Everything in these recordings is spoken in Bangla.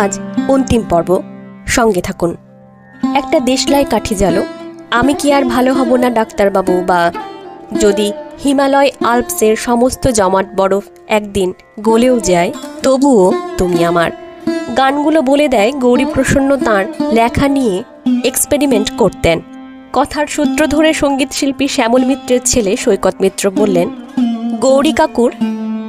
আজ অন্তিম পর্ব। সঙ্গে থাকুন। একটা দেশলাই কাঠি জাল, আমি কি আর ভালো হব না ডাক্তারবাবু বা যদি হিমালয় আল্পসের সমস্ত জমাট বরফ একদিন গলেও যায়, তবুও তুমি আমার। গানগুলো বলে দেয় গৌরীপ্রসন্ন তাঁর লেখা নিয়ে এক্সপেরিমেন্ট করতেন। কথার সূত্র ধরে সংগীত শিল্পী শ্যামল মিত্রের ছেলে সৈকত মিত্র বললেন, গৌরী কাকুর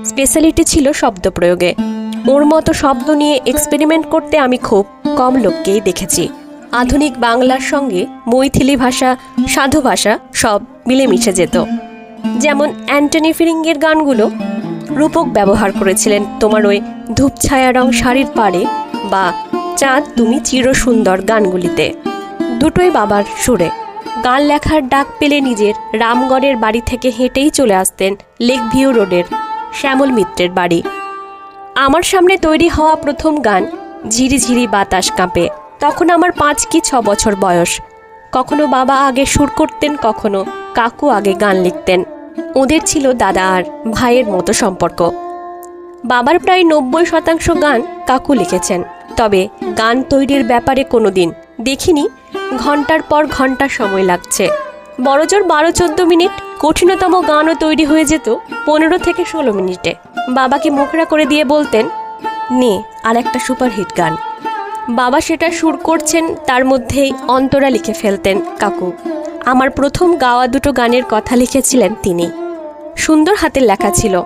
স্পেশালিটি ছিল শব্দ প্রয়োগে। ওর মতো শব্দ নিয়ে এক্সপেরিমেন্ট করতে আমি খুব কম লোককেই দেখেছি। আধুনিক বাংলার সঙ্গে মৈথিলি ভাষা, সাধু ভাষা সব মিলেমিশে যেত। যেমন অ্যান্টনি ফিরিঙ্গের গানগুলো রূপক ব্যবহার করেছিলেন তোমার ওই ধূপছায়া রং শাড়ির পাড়ে বা চাঁদ তুমি চিরসুন্দর গানগুলিতে। দুটোই বাবার সুরে। গান লেখার ডাক পেলে নিজের রামগড়ের বাড়ি থেকে হেঁটেই চলে আসতেন লেক ভিউ রোডের শ্যামল মিত্রের বাড়ি। আমার সামনে তৈরি হওয়া প্রথম গান ঝিরিঝিরি বাতাস কাঁপে। তখন আমার পাঁচ কি ছ বছর বয়স। কখনো বাবা আগে সুর করতেন, কখনো কাকু আগে গান লিখতেন। ওদের ছিল দাদা আর ভাইয়ের মতো সম্পর্ক। বাবার প্রায় নব্বই শতাংশ গান কাকু লিখেছেন। তবে গান তৈরির ব্যাপারে কোনো দিন দেখিনি। ঘণ্টার পর ঘণ্টা সময় লাগছে। বড়জোর বারো চোদ্দ মিনিট কঠিনতম গানও তৈরি হয়ে যেত পনেরো থেকে ষোলো মিনিটে। বাবাকে মুখরা করে দিয়ে বলতেন, নে, আর একটা সুপারহিট গান। বাবা সেটা সুর করছেন, তার মধ্যেই অন্তরা লিখে ফেলতেন, কাকু, আমার প্রথম গাওয়া দুটো গানের কথা লিখেছিলেন তিনি। সুন্দর হাতের লেখা ছিল।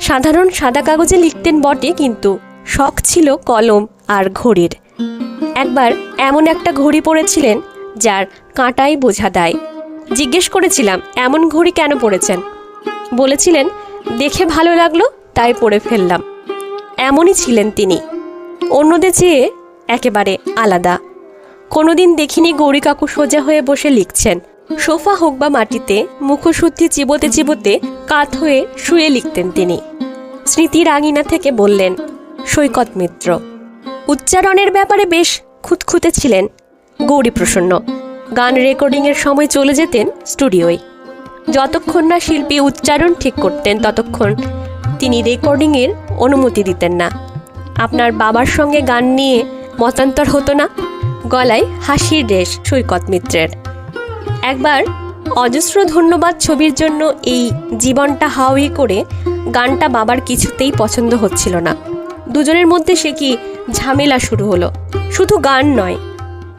সাধারণ সাদা কাগজে লিখতেন বটে, কিন্তু শখ ছিল কলম আর ঘড়ির। একবার এমন একটা ঘড়ি পড়েছিলেন, যার কাঁটাই বোঝা দেয়। জিজ্ঞেস করেছিলাম, এমন ঘড়ি কেন পড়েছেন বলেছিলেন, দেখে ভালো লাগল, তাই পড়ে ফেললাম। এমনই ছিলেন তিনি। অন্যদের চেয়ে একেবারে আলাদা। কোনোদিন দেখিনি গৌরী কাকু সোজা হয়ে বসে লিখছেন, সোফা হোক বা মাটিতে, মুখশুদ্ধি চিবোতে চিবোতে কাত হয়ে শুয়ে লিখতেন তিনি। স্মৃতির আঙিনা থেকে বললেন, সৈকত মিত্র। উচ্চারণের ব্যাপারে বেশ খুঁতখুঁতে ছিলেন গৌরীপ্রসন্ন। গান রেকর্ডিংয়ের সময় চলে যেতেন স্টুডিওয়। যতক্ষণ না শিল্পী উচ্চারণ ঠিক করতেন, ততক্ষণ তিনি রেকর্ডিংয়ের অনুমতি দিতেন না। আপনার বাবার সঙ্গে গান নিয়ে মতান্তর হতো না। গলায় হাসির রেশ সৈকত মিত্রের। একবার অজস্র ধন্যবাদ ছবির জন্য এই জীবনটা হাওয়ি করে গানটা বাবার কিছুতেই পছন্দ হচ্ছিল না। দুজনের মধ্যে সে কি ঝামেলা শুরু হলো? শুধু গান নয়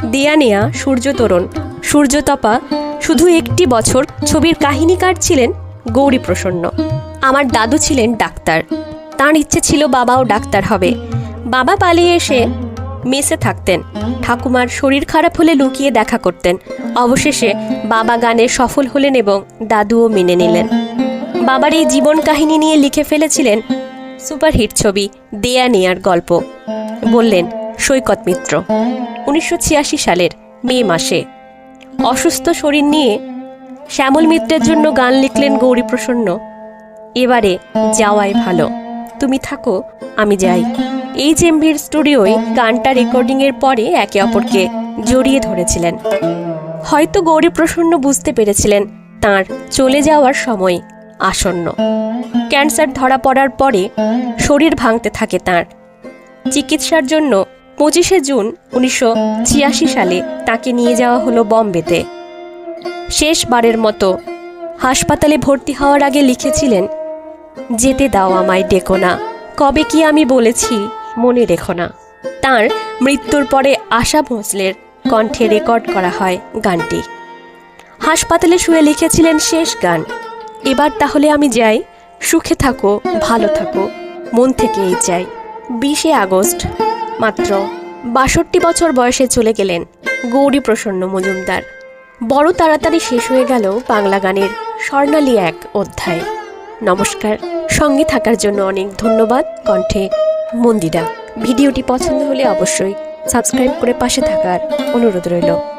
দেয়া নেয়া সূর্যতরণ সূর্যতপা শুধু একটি বছর ছবির কাহিনীকার ছিলেন গৌরী প্রসন্ন আমার দাদু ছিলেন ডাক্তার। তার ইচ্ছে ছিল বাবাও ডাক্তার হবে। বাবা পালিয়ে এসে মেসে থাকতেন। ঠাকুমার শরীর খারাপ হলে লুকিয়ে দেখা করতেন। অবশেষে বাবা গানে সফল হলেন এবং দাদুও মেনে নিলেন। বাবার এই জীবন কাহিনী নিয়ে লিখে ফেলেছিলেন সুপারহিট ছবি দেয়া নেয়ার গল্প। বললেন সৈকত মিত্র। উনিশশো ছিয়াশি সালের মে মাসে অসুস্থ শরীর নিয়ে শ্যামল মিত্রের জন্য গান লিখলেন গৌরীপ্রসন্ন। এবারে যাওয়াই ভালো। তুমি থাকো, আমি যাই। এই জেম্বির স্টুডিওয় গানটা রেকর্ডিংয়ের পরে একে অপরকে জড়িয়ে ধরেছিলেন। হয়তো গৌরীপ্রসন্ন বুঝতে পেরেছিলেন তার চলে যাওয়ার সময় আসন্ন। ক্যান্সার ধরা পড়ার পরে শরীর ভাঙতে থাকে তার। চিকিৎসার জন্য পঁচিশে জুন উনিশশো ছিয়াশি সালে তাকে নিয়ে যাওয়া হলো বম্বেতে। শেষবারের মতো হাসপাতালে ভর্তি হওয়ার আগে লিখেছিলেন, যেতে দাও আমায় ডেকো না, কবে কি আমি বলেছি মনে রেখো না। তার মৃত্যুর পরে আশা ভোঁসলের কণ্ঠে রেকর্ড করা হয় গানটি। হাসপাতালে শুয়ে লিখেছিলেন শেষ গান, এবার তাহলে আমি যাই, সুখে থাকো, ভালো থাকো, মন থেকেই চাই বিশে আগস্ট মাত্র বাষট্টি বছর বয়সে চলে গেলেন গৌরী প্রসন্ন মজুমদার। বড় তাড়াতাড়ি শেষ হয়ে গেল বাংলা গানের স্বর্ণালী এক অধ্যায়। নমস্কার, সঙ্গে থাকার জন্য অনেক ধন্যবাদ। কণ্ঠে মন্দিরা। ভিডিওটি পছন্দ হলে অবশ্যই সাবস্ক্রাইব করে পাশে থাকার অনুরোধ রইল।